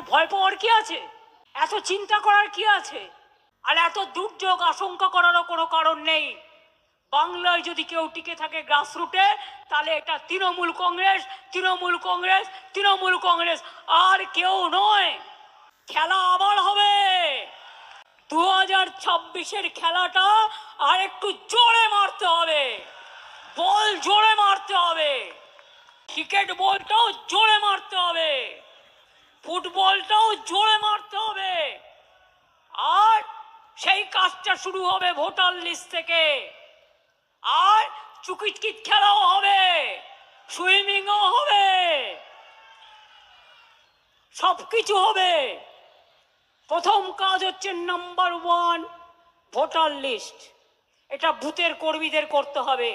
ভয় পাওয়ার কি আছে? এত চিন্তা করার কি আছে? আর এত দুর্যোগ, আশঙ্কা করারও কোনো কারণ নেই। বাংলায় যদি কেউ টিকে থাকে গ্রাসরুটে, তাহলে এটা তৃণমূল কংগ্রেস তৃণমূল কংগ্রেস তৃণমূল কংগ্রেস, আর কেউ নয়। খেলা আবার হবে। দু হাজার ছাব্বিশের খেলাটা আর একটু জোরে মারতে হবে। বল জোরে মারতে হবে। ক্রিকেট বলটাও জোরে মারতে হবে। ফুটবলটাও জোরে মারতে হবে। আর সেই কাজটা শুরু হবে ভোটার লিস্ট থেকে। আর চুকিটকিট খেলাও হবে, সুইমিংও হবে সব কিছু হবে। প্রথম কাজ হচ্ছে নাম্বার ওয়ান, ভোটার লিস্ট। এটা বুথের কর্মীদের করতে হবে।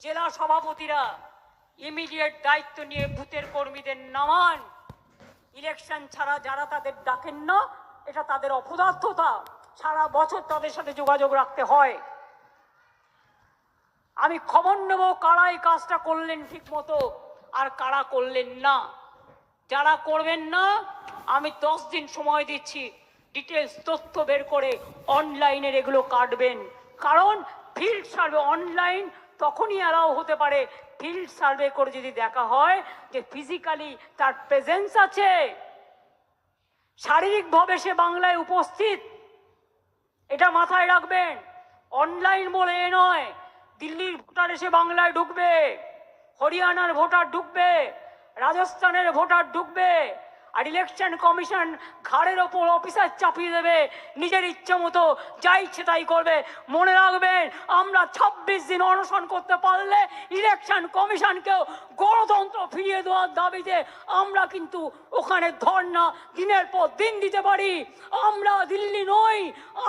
জেলা সভাপতিরা ইমিডিয়েট দায়িত্ব নিয়ে বুথের কর্মীদের নামান। ইলেকশন ছাড়া যারা তাদের ডাকেন না, এটা তাদের অপদার্থতা। সারা বছর তাদের সাথে যোগাযোগ রাখতে হয়। আমি খবর নেব কারা এই কাজটা করলেন ঠিক মতো আর কারা করলেন না। যারা করবেন না, আমি দশ দিন সময় দিচ্ছি। ডিটেলস, তথ্য বের করে অনলাইনের এগুলো কাটবেন। কারণ ফিল্ড সার্ভে অনলাইন তখনই অ্যালাউ হতে পারে ফিল্ড সার্ভে করে যদি দেখা হয় যে ফিজিক্যালি তার প্রেজেন্স আছে, শারীরিকভাবে সে বাংলায় উপস্থিত, এটা মাথায় রাখবেন। অনলাইন বলে এ নয়, দিল্লির ভোটার এসে বাংলায় ঢুকবে, হরিয়ানার ভোটার ঢুকবে, রাজস্থানের ভোটার ঢুকবে আর ইলেকশন কমিশন ঘাড়ের ওপর অফিসার চাপিয়ে দেবে। নিজের ইচ্ছে মতো যা ইচ্ছে তাই করবে। মনে রাখবেন, আমরা ছাব্বিশ দিন অনশন করতে পারলে ইলেকশন কমিশনকেও গণতন্ত্র ফিরিয়ে দেওয়ার দাবিতে আমরা কিন্তু ওখানে ধর্না দিনের পর দিন দিতে পারি। আমরা দিল্লি নই,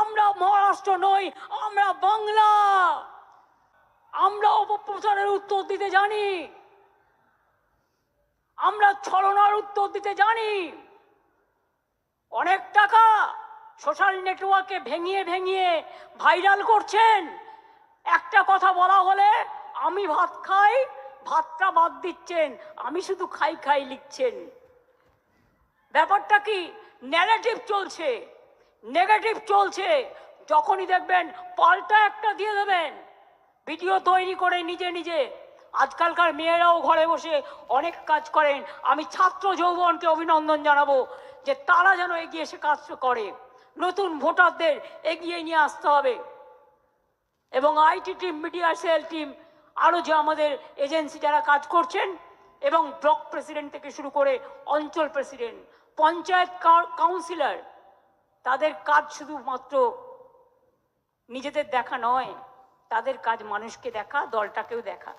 আমরা মহারাষ্ট্র নই, আমরা বাংলা। আমরা অপপ্রচারের উত্তর দিতে জানি। আমরা ছলনার উত্তর দিতে জানি। অনেক টাকা সোশ্যাল নেটওয়ার্কে ভেঙিয়ে ভেঙিয়ে ভাইরাল করছেন। একটা কথা বলা হলে, আমি ভাত খাই, ভাতটা বাদ দিচ্ছেন, আমি শুধু খাই খাই লিখছেন। ব্যাপারটা কি নেগেটিভ চলছে। নেগেটিভ চলছে। যখনই দেখবেন পাল্টা একটা দিয়ে দেবেন। ভিডিও তৈরি করে নিজে নিজে আজকালকার মেয়েরাও ঘরে বসে অনেক কাজ করেন। আমি ছাত্র যৌবনকে অভিনন্দন জানাব যে তারা যেন এগিয়ে এসে কাজ করে। নতুন ভোটারদের এগিয়ে নিয়ে আসতে হবে। এবং IT team, media, cell team, আরও যে আমাদের এজেন্সি যারা কাজ করছেন এবং ব্লক প্রেসিডেন্ট থেকে শুরু করে অঞ্চল প্রেসিডেন্ট, পঞ্চায়েত কাউন্সিলর, তাদের কাজ শুধুমাত্র নিজেদের দেখা নয়, তাদের কাজ মানুষকে দেখা, দলটাকেও দেখা।